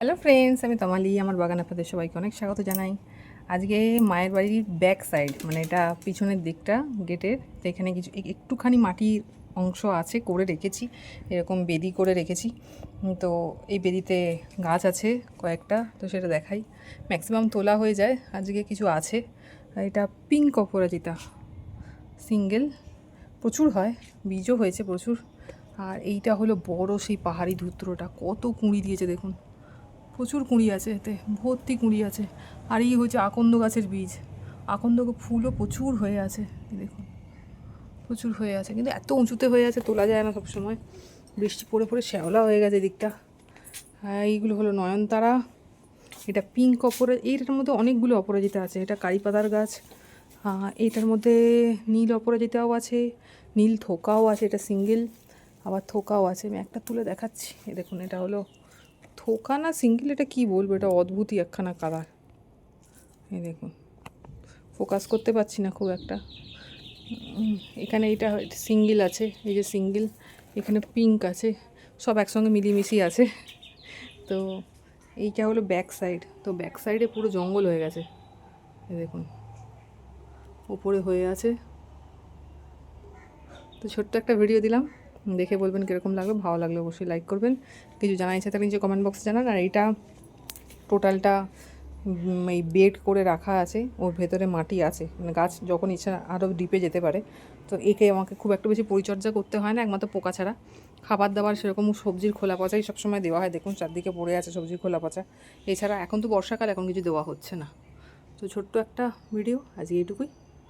Hello friends আমি তমালি, আমার বাগান আপনাদের সবাইকে অনেক স্বাগত জানাই। আজকে মায়ের বাড়ির ব্যাক সাইড মানে এটা পিছনের দিকটা গেটের তো এখানে কিছু এক- একটুখানি মাটির অংশ আছে, করে রেখেছি, এরকম বেদি করে রেখেছি। তো এই বেদিতে গাছ আছে কয়েকটা, তো সেটা দেখাই। ম্যাক্সিমাম তোলা হয়ে যায়, আজকে কিছু আছে। এটা পিঙ্ক অপরাজিতা সিঙ্গেল প্রচুর হয়, বীজও হয়েছে প্রচুর। আর এইটা হলো বড় সেই পাহাড়ি ধুত্রটা, কত কুঁড়ি দিয়েছে দেখুন। প্রচুর কুঁড়ি আছে এতে, ভর্তি কুঁড়ি আছে। আর এই হচ্ছে আকন্দ গাছের বীজ। আকন্দ ফুলও প্রচুর হয়ে আছে দেখুন। প্রচুর হয়ে আছে, কিন্তু এত উঁচুতে হয়ে আছে, তোলা যায় না সবসময়। বৃষ্টি পড়ে পড়ে শ্যাওলা হয়ে গেছে দিকটা হ্যাঁ এইগুলো হলো নয়নতারা, এটা পিঙ্ক অপরা এইটার মধ্যে অনেকগুলো অপরাজিতা আছে। এটা কারিপাতার গাছ এটার মধ্যে নীল অপরাজিতাও আছে, নীল থোকাও আছে, এটা সিঙ্গেল আবার থোকাও আছে। আমি একটা তুলে দেখাচ্ছি দেখুন, এটা হলো থোকা না সিঙ্গেল? এটা কি বলব? এটা অদ্ভুতই একখানা কালার এই দেখুন। ফোকাস করতে পারছি না খুব একটা। এখানে এটা সিঙ্গেল আছে। এই যে সিঙ্গেল এখানে পিঙ্ক আছে। সব একসঙ্গে মিলিমিশি আছে। তো এইটা হলো ব্যাক সাইড তো ব্যাক সাইডে পুরো জঙ্গল হয়ে গেছে। দেখুন। ওপরে হয়ে আছে। তো ছোট্ট একটা ভিডিও দিলাম। দেখে বলবেন কীরকম লাগল, ভালো লাগলে অবশ্যই লাইক করবেন। কিছু জানা ইচ্ছা থাকলে নিচে কমেন্ট বক্সে জানান। আর এইটা টোটালটা এই বেড করে রাখা আছে, ওর ভেতরে মাটি আছে। মানে গাছ যখন ইচ্ছা আরও ডিপে যেতে পারে। তো একে আমাকে খুব একটা বেশি পরিচর্যা করতে হয় না, একমাত্র পোকা ছাড়া। খাবার দাবার সেরকম সবজির খোলা পচাই সবসময় দেওয়া হয়। দেখুন চারদিকে পড়ে আছে সবজির খোলা পচা। এছাড়া এখন তো বর্ষাকাল, এখন কিছু দেওয়া হচ্ছে না। তো ছোট্ট একটা ভিডিও আজকে এইটুকুই